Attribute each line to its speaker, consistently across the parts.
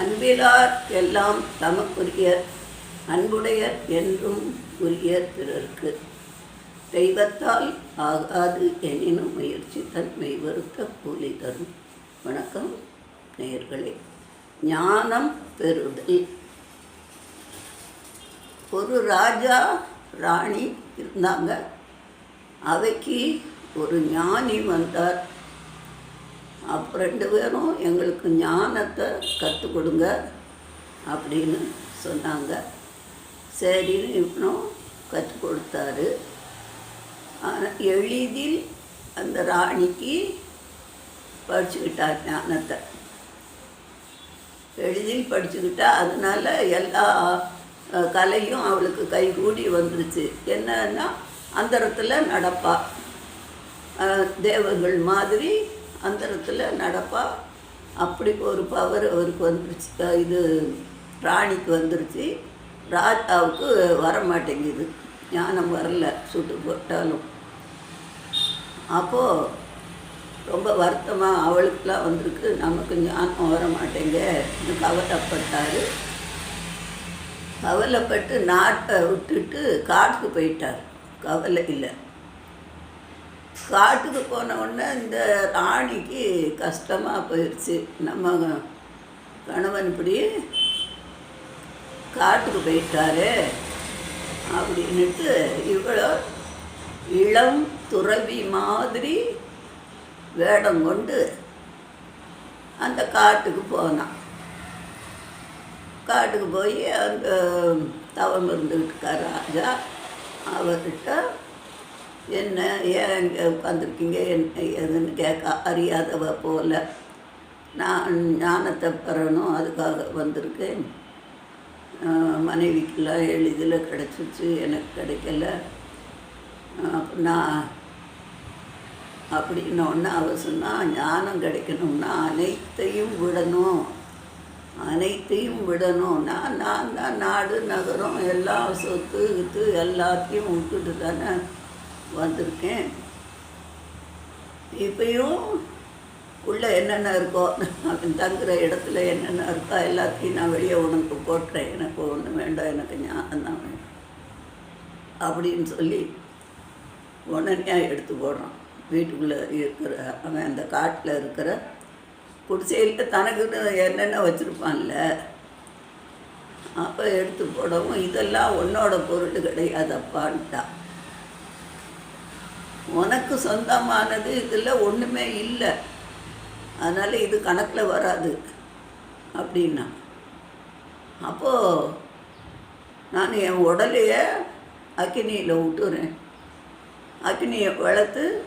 Speaker 1: அன்பிலார் எல்லாம் தமக்குரிய அன்புடையர் என்றும் உரிய பிறர்க்கு. தெய்வத்தால் ஆகாது எனினும் முயற்சி தன்மை வருத்த கூலி தரும். வணக்கம் நேயர்களே. ஞானம் பெறுதல். ஒரு ராஜா ராணி இருந்தாங்க. அவைக்கு ஒரு ஞானி வந்தார். அப்போ ரெண்டு பேரும் எங்களுக்கு ஞானத்தை கற்றுக் கொடுங்க அப்படின்னு சொன்னாங்க. சரின்னு இவனும் கற்றுக் கொடுத்தாரு. ஆனால் எளிதில் அந்த ராணிக்கு படிச்சுக்கிட்டார் ஞானத்தை. எளிதில் படிச்சுக்கிட்டா அதனால எல்லா கலையும் அவளுக்கு கைகூடி வந்துருச்சு. என்னன்னா அந்தரத்தில் நடப்பா. தேவர்கள் மாதிரி அந்தரத்தில் நடப்பா. அப்படி ஒரு பவர் அவருக்கு வந்துருச்சு. இது ராணிக்கு வந்துருச்சு. ராஜாவுக்கு வர மாட்டேங்குது ஞானம் வரல சுட்டு போட்டாலும். அப்போது ரொம்ப வருத்தமாக அவளுக்கெலாம் வந்திருக்கு. நமக்கு ஞானம் வர மாட்டேங்க கவலைப்பட்டார். கவலைப்பட்டு நாட்டை விட்டுட்டு காட்டுக்கு போயிட்டார். கவலை இல்லை. காட்டுக்கு போன உடனே இந்த ராணிக்கு கஷ்டமாக போயிடுச்சு நம்ம கணவன் இப்படி காட்டுக்கு போயிட்டாரு அப்படின்னுட்டு இவ்வளோ இளம் துறவி மாதிரி வேடம் கொண்டு அந்த காட்டுக்கு போனான். காட்டுக்கு போய் அந்த தவம் இருந்துக்கிட்டு ராஜா. அவர்கிட்ட என்ன ஏன் இங்கே உட்காந்துருக்கீங்க என்ன எதுன்னு கேட்க அறியாதவ போல நான் ஞானத்தை பெறணும் அதுக்காக வந்திருக்கேன். மனைவிக்கெல்லாம் எளிதில் கிடச்சிச்சு எனக்கு கிடைக்கல. நான் அப்படின்னு ஒன்று அவ சொன்னா ஞானம் கிடைக்கணும்னா அனைத்தையும் விடணும். அனைத்தையும் விடணும்னா நான் தான் நாடு நகரம் எல்லாம் சொத்து இது எல்லாத்தையும் விட்டுட்டு தானே வந்திருக்கேன். இப்பயும் உள்ளே என்னென்ன இருக்கோ அவன் தங்குற இடத்துல என்னென்ன இருக்கோ எல்லாத்தையும் நான் வெளியே உனக்கு போட்டுறேன். எனக்கு ஒன்று வேண்டாம் எனக்கு ஞாபகம் தான் அப்படின்னு சொல்லி உடனே எடுத்து போடுறான். வீட்டுக்குள்ளே இருக்கிற அவன் அந்த காட்டில் இருக்கிற குடிசையில் தனக்குன்னு என்னென்ன வச்சுருப்பான்ல அப்போ எடுத்து போடவும் இதெல்லாம் உன்னோட பொருள் கிடையாதப்பான்ட்டான் உனக்கு சொந்தமானது இதில் ஒன்றுமே இல்லை. அதனால் இது கணக்கில் வராது அப்படின்னா. அப்போது நான் என் உடலையே அக்கினியில் விட்டுறேன் அக்னியை வளர்த்து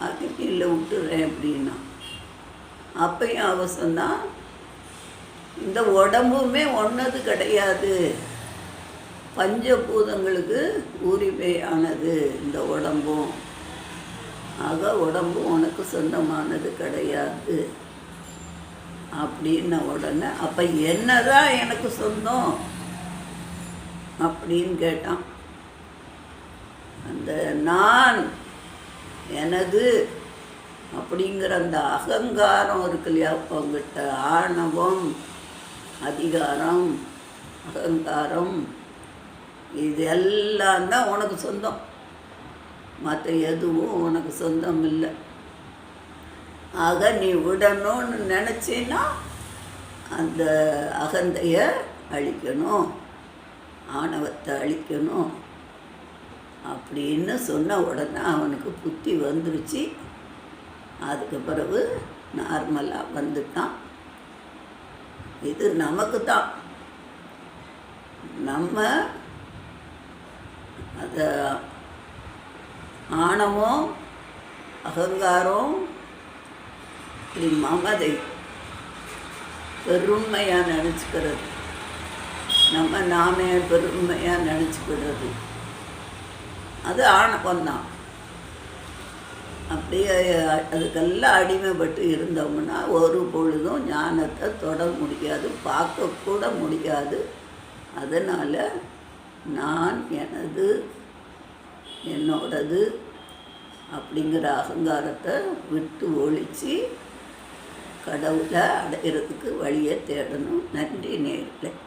Speaker 1: அக்னியில் விட்டுறேன் அப்படின்னா. அப்பையும் அவ இந்த உடம்புமே ஒன்றது கிடையாது. பஞ்சபூதங்களுக்கு உரிமையானது இந்த உடம்பும். ஆக உடம்பு உனக்கு சொந்தமானது கிடையாது. அப்படின்ன உடனே அப்போ என்னதான் எனக்கு சொந்தம்? அப்படின்னு கேட்டான். அந்த நான் எனது அப்படிங்கிற அந்த அகங்காரம் இருக்கு இல்லையா? உங்ககிட்ட ஆணவம் அதிகாரம் அகங்காரம் இது எல்லாம் தான் உனக்கு சொந்தம். மற்ற எதுவும் உனக்கு சொந்தம் இல்லை. ஆக நீ விடணும்னு நினச்சின்னா அந்த அகந்தையை அழிக்கணும். ஆணவத்தை அழிக்கணும். அப்படின்னு சொன்ன உடனே அவனுக்கு புத்தி வந்துருச்சு. அதுக்கு பிறகு நார்மலாக வந்துட்டான். இது நமக்கு தான் நம்ம அதை ஆணவம் அகங்காரம் இப்படி மமதை. பெருமையாக நினச்சிக்கிறது நம்ம நாமே பெருமையாக நினச்சிக்கிறது அது ஆணவம் தான் அப்படியே அதுக்கெல்லாம் அடிமைப்பட்டு இருந்தோம்னா ஒரு பொழுதும் ஞானத்தை தொட முடியாது பார்க்கக்கூட முடியாது. அதனால் நான் எனது என்னோடது அப்படிங்கிற அகங்காரத்தை விட்டு ஒழித்து கடவுளை அடையிறதுக்கு வழியை தேடணும். நன்றி நேரில்